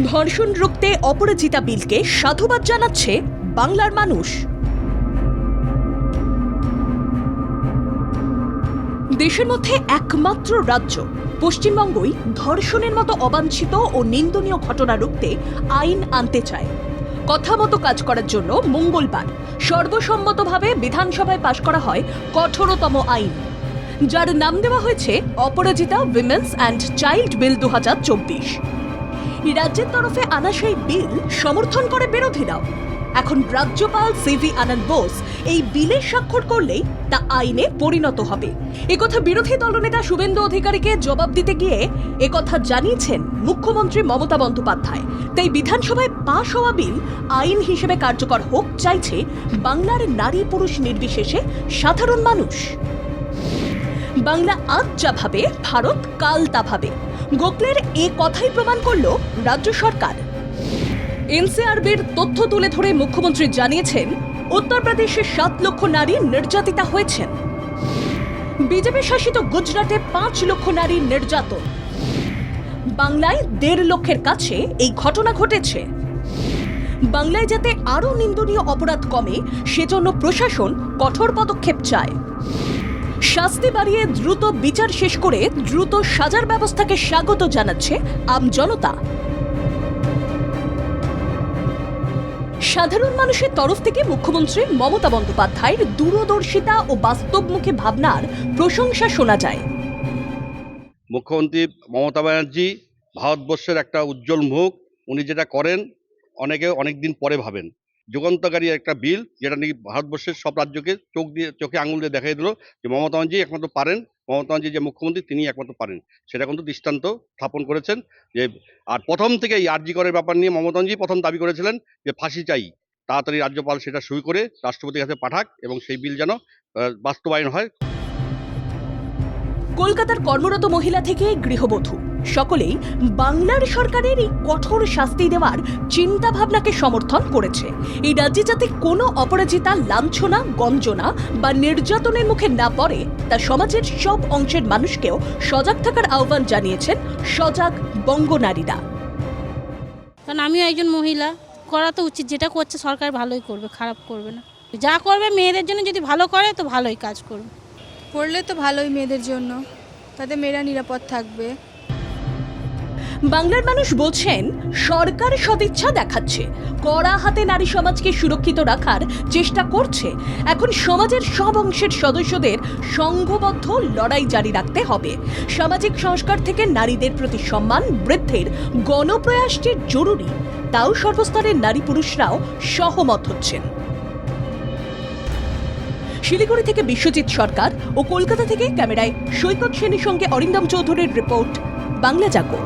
ধর্ষণ রুখতে অপরাজিতা বিলকে সাধুবাদ জানাচ্ছে বাংলার মানুষ। দেশের মধ্যে একমাত্র রাজ্য, পশ্চিমবঙ্গই ধর্ষণের মতো অবাঞ্ছিত ও নিন্দনীয় ঘটনা রুখতে আইন আনতে চায়। কথা মতো কাজ করার জন্য মঙ্গলবার সর্বসম্মতভাবে বিধানসভায় পাশ করা হয় কঠোরতম আইন। যার নাম দেওয়া হয়েছে Aparajita women's and child bill দু হাজার চব্বিশ। রাজ্যের তরফে আনা সেই বিল সমর্থন করে বিরোধীরাও। এখন রাজ্যপাল সিভি আনন্দ বোস এই বিলে স্বাক্ষর করলেই তা আইনে পরিণত হবে। একথা বিরোধী দলনেতা শুভেন্দু অধিকারীকে জবাব দিতে গিয়ে একথা জানিয়েছেন মুখ্যমন্ত্রী মমতা বন্দ্যোপাধ্যায়। তাই বিধানসভায় পাশ হওয়া বিল আইন হিসেবে কার্যকর হোক চাইছে বাংলার নারী পুরুষ নির্বিশেষে সাধারণ মানুষ। বাংলা আজ যা ভাবে, ভারত কাল তা ভাবে। গোখলের এ কথাই প্রমাণ করল রাজ্য সরকার। এনসিআরবির তথ্য তুলে ধরে মুখ্যমন্ত্রী জানিয়েছেন উত্তরপ্রদেশে সাত লক্ষ নারী নির্যাতিতা হয়েছেন। বিজেপি শাসিত গুজরাটে পাঁচ লক্ষ নারী নির্যাতন। বাংলায় দেড় লক্ষের কাছে এই ঘটনা ঘটেছে। বাংলায় যাতে আরও নিন্দনীয় অপরাধ কমে, সেজন্য প্রশাসন কঠোর পদক্ষেপ চায়। শাস্তি বাড়িয়ে দ্রুত বিচার শেষ করে দ্রুত সাজার ব্যবস্থাকে স্বাগত জানাচ্ছে আম জনতা। সাধারণ মানুষের তরফ থেকে মুখ্যমন্ত্রী মমতা বন্দ্যোপাধ্যায়ের দূরদর্শিতা ও বাস্তবমুখী ভাবনার প্রশংসা শোনা যায়। মুখ্যমন্ত্রী মমতা ব্যানার্জি ভারতবর্ষের একটা উজ্জ্বল মুখ, উনি যেটা করেন, অনেকে অনেক দিন পরে ভাবেন। যুগান্তকারী একটা বিল যেটা নাকি ভারতবর্ষের সব রাজ্যকে চোখ দিয়ে, চোখে আঙুল দিয়ে দেখাই দিল যে মমতা ব্যানার্জি একমাত্র পারেন, মমতা ব্যানার্জি যে মুখ্যমন্ত্রী তিনি একমাত্র পারেন। সেটা কিন্তু দৃষ্টান্ত স্থাপন করেছেন যে, আর প্রথম থেকে এই আরজি করের ব্যাপার নিয়ে মমতা প্রথম দাবি করেছিলেন যে ফাঁসি চাই। তাড়াতাড়ি রাজ্যপাল সেটা সই করে রাষ্ট্রপতির কাছে পাঠাক এবং সেই বিল যেন বাস্তবায়ন হয়। কলকাতার কর্মরত মহিলা থেকে গৃহবধূ। সকলেই বাংলার সরকারের এই কঠোর শাস্তি দেওয়ার চিন্তা ভাবনাকে সমর্থন করেছে। এই রাজ্যে যাতে কোনো অপরাজিতা লাঞ্ছনা গঞ্জনা বা নির্যাতনের মুখে না পড়ে তা সমাজের সব অংশের মানুষকেও সজাগ থাকার আহ্বান জানিয়েছেন সজাগ বঙ্গনারীরা কারণ আমিও একজন মহিলা করা তো উচিত যেটা করছে সরকার ভালোই করবে খারাপ করবে না। যা করবে মেয়েদের জন্য যদি ভালো করে তো ভালোই কাজ করবে। করলে তো ভালোই মেয়েদের জন্য তাতে মেয়েরা নিরাপদ থাকবে। বাংলার মানুষ বলছেন, সরকার সদিচ্ছা দেখাচ্ছে। কড়া হাতে নারী সমাজকে সুরক্ষিত রাখার চেষ্টা করছে। এখন সমাজের সব অংশের সদস্যদের সংঘবদ্ধ লড়াই জারি রাখতে হবে। সামাজিক সংস্কার থেকে নারীদের প্রতি সম্মান বৃদ্ধির গণপ্রয়াসটি জরুরি। তাও সর্বস্তরের নারী পুরুষরাও সহমত হচ্ছেন। শিলিগুড়ি থেকে বিশ্বজিৎ সরকার ও কলকাতা থেকে ক্যামেরায় সৈকত সেনের সঙ্গে অরিন্দম চৌধুরীর রিপোর্ট, বাংলা জাগো।